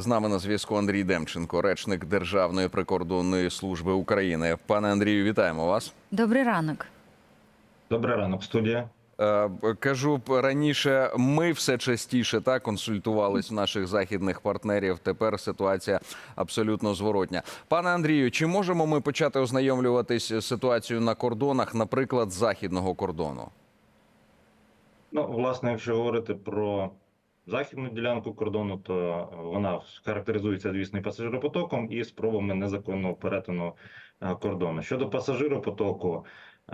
З нами на зв'язку Андрій Демченко, речник Державної прикордонної служби України. Пане Андрію, вітаємо вас. Добрий ранок. Добрий ранок, студія. Е, Кажу б, раніше, ми все частіше так консультувались у наших західних партнерів. Тепер ситуація абсолютно зворотня. Пане Андрію, чи можемо ми почати ознайомлюватись з ситуацією на кордонах, наприклад, західного кордону? Ну, власне, якщо говорити про західну ділянку кордону, то вона характеризується, звісно, пасажиропотоком і спробами незаконного перетину е, кордону. Щодо пасажиропотоку е,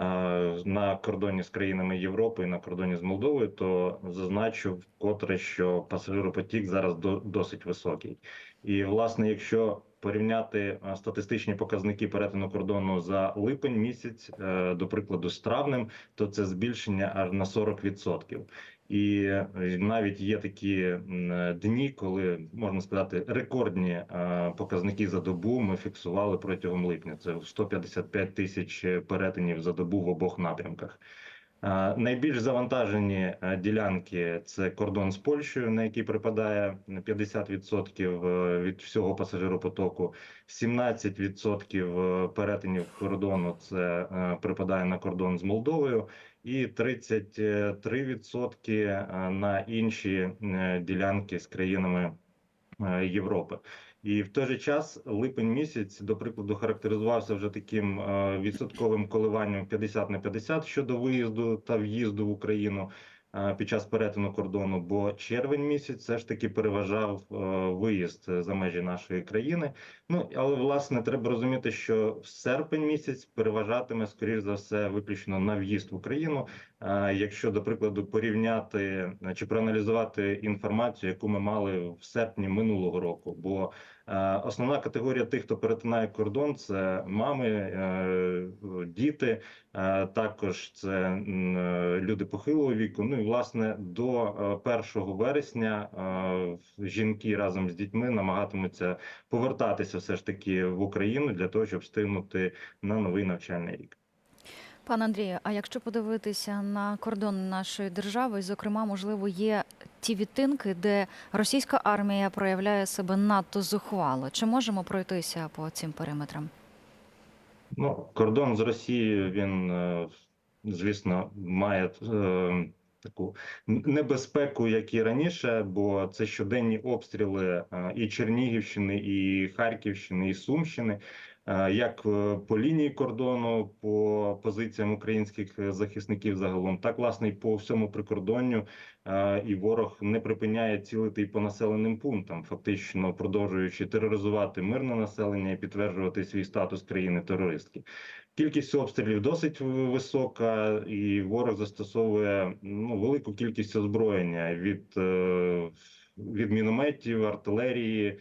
на кордоні з країнами Європи і на кордоні з Молдовою, то зазначу вкотре, що пасажиропотік зараз до- досить високий. І, власне, якщо порівняти е, статистичні показники перетину кордону за липень місяць, е, до прикладу, з травнем, то це збільшення аж на 40%. І е, навіть є такі е, дні, коли можна сказати рекордні е, показники за добу ми фіксували протягом липня. Це 155 тисяч перетинів за добу в обох напрямках. Найбільш завантажені ділянки це кордон з Польщею, на який припадає 50% е, від всього пасажиропотоку. 17% е, перетинів кордону це припадає на кордон з Молдовою, і 33% е, на інші е, ділянки з країнами е, Європи. І в той же час липень місяць, до прикладу, характеризувався вже таким відсотковим коливанням 50 на 50 щодо виїзду та в'їзду в Україну під час перетину кордону. Бо червень місяць все ж таки переважав е, виїзд за межі нашої країни. Ну але власне треба розуміти, що серпень місяць переважатиме скоріш за все виключно на в'їзд в Україну. Е, Якщо до прикладу порівняти е, чи проаналізувати інформацію, яку ми мали в серпні минулого року, бо е, основна категорія тих, хто перетинає кордон, це мами, е, діти, е, також це е, люди похилого віку. Ну і власне до е, 1 вересня е, жінки разом з дітьми намагатимуться повертатися все ж таки в Україну для того, щоб встигнути на новий навчальний рік. Пане Андрію, а якщо подивитися на кордон нашої держави, зокрема, можливо, є ті відтинки, де російська армія проявляє себе надто зухвало. Чи можемо пройтися по цим периметрам? Ну, кордон з Росією він, е, звісно, має е, таку небезпеку, як і раніше, бо це щоденні обстріли е, і Чернігівщини, і Харківщини, і Сумщини. Е, Як е, по лінії кордону, по позиціям українських захисників загалом, так власне і по всьому прикордонню, Е, і ворог не припиняє цілити і по населеним пунктам, фактично продовжуючи тероризувати мирне населення і підтверджувати свій статус країни терористки. Кількість обстрілів досить висока, і ворог застосовує ну велику кількість озброєння від, е, від мінометів, артилерії.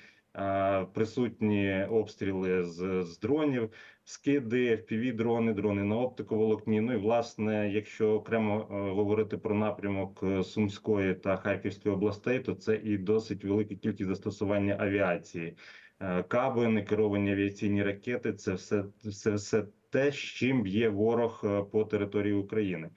Присутні обстріли з, з дронів, скиди, fpv дрони, на оптиковолокні. Ну і власне, якщо окремо е, говорити про напрямок е, Сумської та Харківської областей, то це і досить велика кількість застосування авіації. Е, Каби, некеровані авіаційні ракети це все, все, все те, з чим б'є ворог по території України.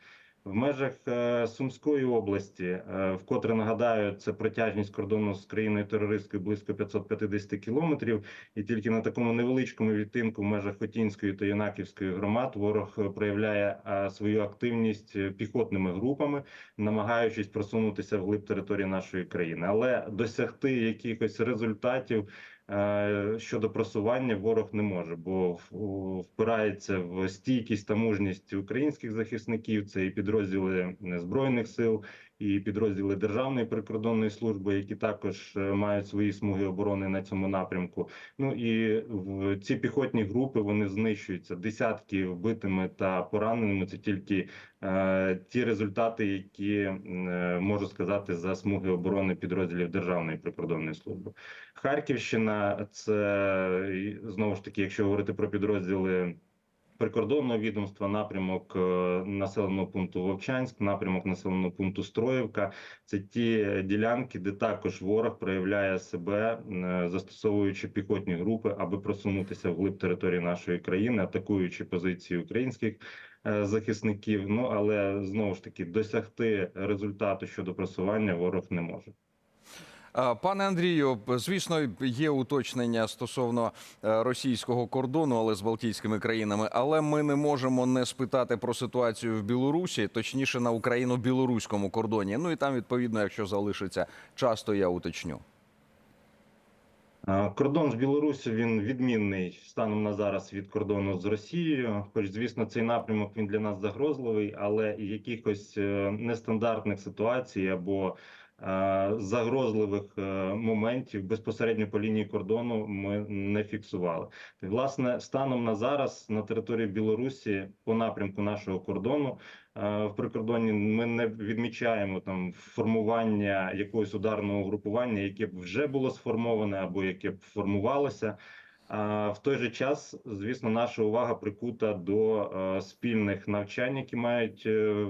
В межах е, Сумської області, е, вкотре нагадаю, це протяжність кордону з країною терористкою близько 550 кілометрів, і тільки на такому невеличкому відтинку в межах Хотінської та Юнаківської громад ворог е, проявляє свою активність піхотними групами, намагаючись просунутися вглиб території нашої країни, але досягти якихось результатів. Е, Щодо просування ворог не може, бо впирається в стійкість та мужність українських захисників. Це і підрозділи збройних сил, і підрозділи Державної прикордонної служби, які також е, мають свої смуги оборони на цьому напрямку. Ну і в ці піхотні групи вони знищуються десятки вбитими та пораненими. Це тільки е, ті результати, які е, можу сказати за смуги оборони підрозділів Державної прикордонної служби. Харківщина це знову ж таки, якщо говорити про підрозділи. Прикордонного відомства, напрямок е, населеного пункту Вовчанськ, напрямок населеного пункту Строївка. Це ті ділянки, де також ворог проявляє себе, е, застосовуючи піхотні групи, аби просунутися вглиб території нашої країни, атакуючи позиції українських е, захисників. Ну але знову ж таки досягти результату щодо просування ворог не може. А, Пане Андрію, звісно, є уточнення стосовно е, російського кордону, але з Балтійськими країнами. Але ми не можемо не спитати про ситуацію в Білорусі, точніше на україно-білоруському кордоні. Ну і там, відповідно, якщо залишиться час, то я уточню. Е, Кордон з Білоруссю він відмінний станом на зараз від кордону з Росією. Хоч, звісно, цей напрямок він для нас загрозливий, але якихось е, нестандартних ситуацій або е, загрозливих е, моментів безпосередньо по лінії кордону ми не фіксували. Власне, станом на зараз на території Білорусі по напрямку нашого кордону е, в прикордонні ми не відмічаємо там формування якогось ударного групування, яке б вже було сформоване або яке б формувалося. В той же час, звісно, наша увага прикута до спільних навчань, які мають е,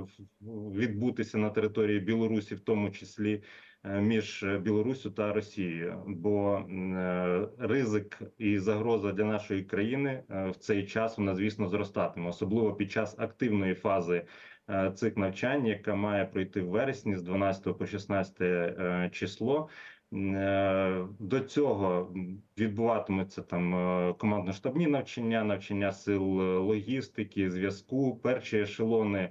відбутися на території Білорусі, в тому числі е, між Білоруссю та Росією. Бо е, ризик і загроза для нашої країни в цей час вона, звісно, зростатиме, особливо під час активної фази цих навчань, яка має пройти в вересні з 12 по 16 е, число. Е, До цього відбуватимуться там е, командно-штабні навчання, навчання сил е, логістики, зв'язку. Перші ешелони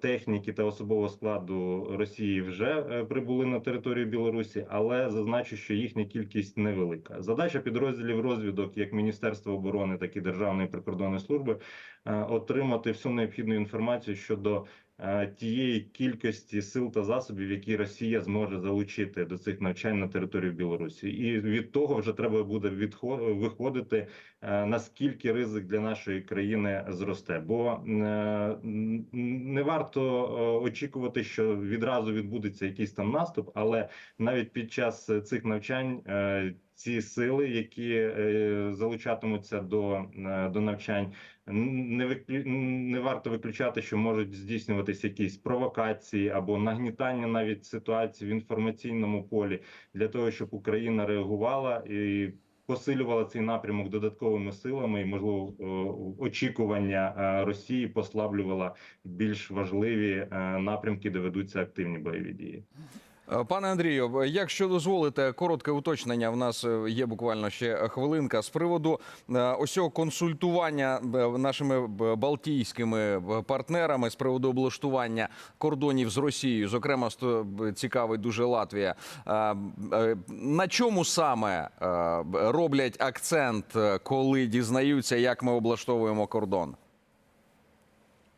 техніки та особового складу Росії вже прибули на територію Білорусі, але зазначу, що їхня кількість невелика. Задача підрозділів розвідок, як Міністерства оборони, так і Державної прикордонної служби, отримати всю необхідну інформацію щодо е, тієї кількості сил та засобів, які Росія зможе залучити до цих навчань на територію Білорусі, і від того вже треба буде виходити, е, наскільки ризик для нашої країни зросте. Бо е, не варто е, очікувати, що відразу відбудеться якийсь там наступ, але навіть під час е, цих навчань. Ці сили, які е, залучатимуться до, е, до навчань, не виклю... не варто виключати, що можуть здійснюватися якісь провокації або нагнітання навіть ситуації в інформаційному полі для того, щоб Україна реагувала і посилювала цей напрямок додатковими силами, і можливо очікування е, Росії послаблювала більш важливі напрямки, де ведуться активні бойові дії. Е, Пане Андрію, якщо дозволите, коротке уточнення. В нас е, є буквально ще хвилинка з приводу е, ось цього консультування нашими балтійськими партнерами з приводу облаштування кордонів з Росією. Зокрема, б- дуже Латвія. На чому саме роблять акцент, коли дізнаються, як ми облаштовуємо кордон?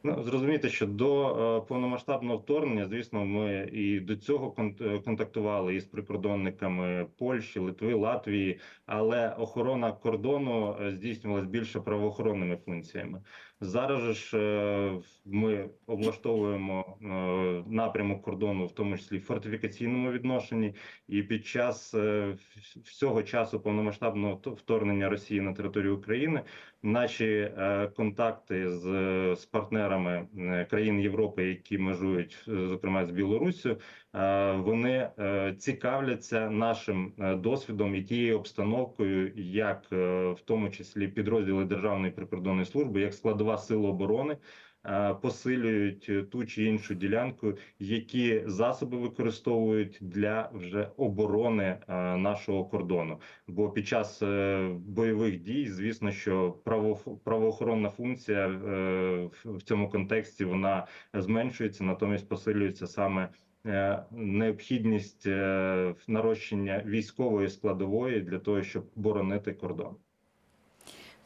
Ну, зрозуміти, що до е, повномасштабного вторгнення, звісно, ми і до цього е, контактували із прикордонниками Польщі, Литви, Латвії, але охорона кордону е, здійснювалась більше правоохоронними функціями. Зараз ж е, ми облаштовуємо е, напрямок кордону, в тому числі в фортифікаційному відношенні, і під час е, всього часу повномасштабного вторгнення Росії на територію України наші контакти з, з партнерами країн Європи, які межують, зокрема з Білоруссю, вони цікавляться нашим досвідом і тією обстановкою, як в тому числі підрозділи Державної прикордонної служби, як складова сил оборони. е, Посилюють е, ту чи іншу ділянку, які засоби використовують для вже оборони е, нашого кордону. Бо під час бойових дій, звісно, що право, правоохоронна функція в- цьому контексті вона зменшується, натомість посилюється саме необхідність нарощення військової складової для того, щоб боронити кордон.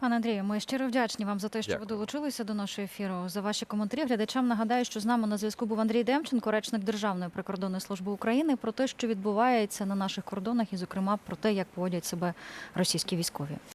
Пане Андрію, ми щиро вдячні вам за те, що Дякую. ви долучилися до нашого ефіру, за ваші коментарі. Глядачам нагадаю, що з нами на зв'язку був Андрій Демченко, речник Державної прикордонної служби України, про те, що відбувається на наших кордонах, і, зокрема, про те, як поводять себе російські військові.